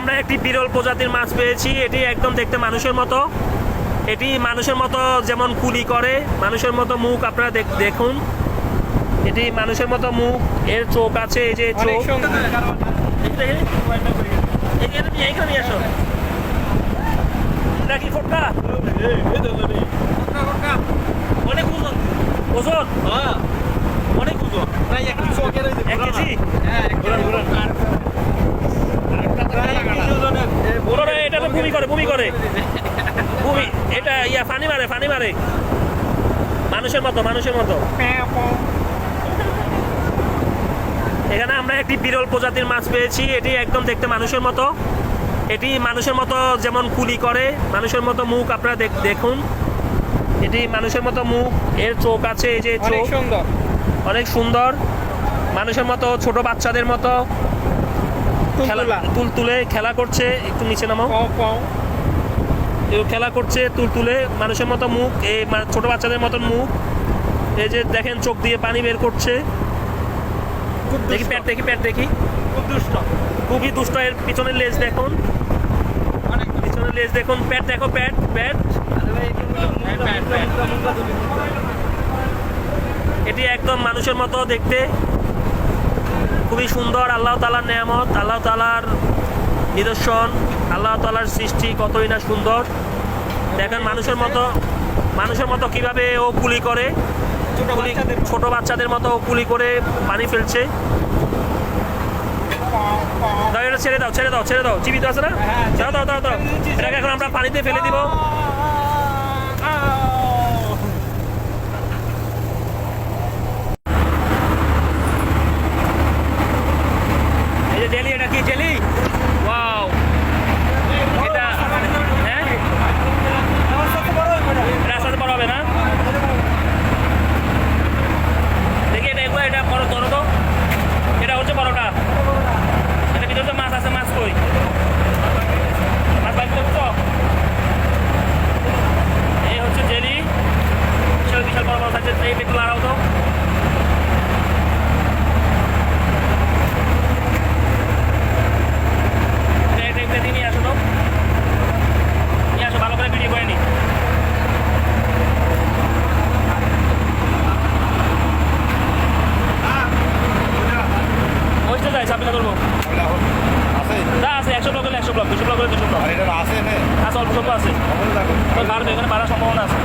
আমরা একটি বিরল প্রজাতির মাছ পেয়েছি। এটি একদম দেখতে মানুষের মতো। এটি মানুষের মতো যেমন কুলি করে মানুষের মতো মুখ আপনারা দেখ- দেখুন। এটি মানুষের মতো মুখ এর চোখ আছে এই যে চোখ। আসো। ফোটকা? অনেক ওজন। ওজন? অনেক ওজন। এক কেজি। ওরা এটা ভূমি করে। ভূমি এটা ইয়া ফানি মারে ফানি মারে। মানুষের মতো মানুষের মতো। এখানে আমরা একটি বিরল প্রজাতির মাছ পেয়েছি এটি একদম দেখতে মানুষের মতো। এটি মানুষের মতো যেমন কুলি করে মানুষের মতো মুখ আপনারা দেখ- দেখুন। এটি মানুষের মতো মুখ এর চোখ আছে এই যে অনেক চোখ। সুন্দর। অনেক সুন্দর। মানুষের মতো ছোট বাচ্চাদের মতো। খেলা। তুল। তুলে খেলা করছে একটু নিচে নামো খেলা করছে তুল তুলে মানুষের মতো মুখ এই মা- ছোট বাচ্চাদের মতন মুখ এই যে দেখেন চোখ দিয়ে পানি বের করছে খুব দেখি প্যাট দেখি প্যাট দেখি খুব দুষ্ট খুবই দুষ্ট এর পিছনের লেজ দেখুন পিছনের লেজ দেখুন প্যাট দেখো প্যাট, প্যাট। এটি একদম মানুষের মতো দেখতে খুবই সুন্দর আল্লাহ তালার নেয়ামত আল্লাহ তালার নিদর্শন আল্লাহ তালার সৃষ্টি কতই না সুন্দর দেখেন মানুষের মতো মানুষের মতো কীভাবে ও কুলি করে। ছোট বাচ্চাদের ছোট বাচ্চাদের মতো ও কুলি করে পানি ফেলছে। দাও এটা ছেড়ে দাও ছেড়ে দাও ছেড়ে দাও। জীবিত আছে না? হ্যাঁ, দাও দাও দাও দাও। ছেড়ে এটাকে এখন আমরা পানিতে ফেলে দিব আও। এই যে জেলি এটা কি জেলি ওয়াও এটা হ্যাঁ রাস্তাতে বড় হবে না দেখি এটা এগুলো এটা বড় ধরো তো এটা হচ্ছে বড়টা এটা ভিতরে তো মাছ আছে মাছ কই মাছ বাইক করছ এই হচ্ছে জেলি বিশাল বিশাল বড় বড় একটা দিয়ে নিয়ে আসো তো। নিয়ে আসো ভালো করে ভিডিও করে নি। ওই তো যাই সাবিনা করব না আছে একশো ব্লক একশো ব্লক দুশো ব্লক হলে দুশো ব্লক আছে অল্প স্বল্প আছে। বাড়বে এখানে বাড়ার সম্ভাবনা আছে।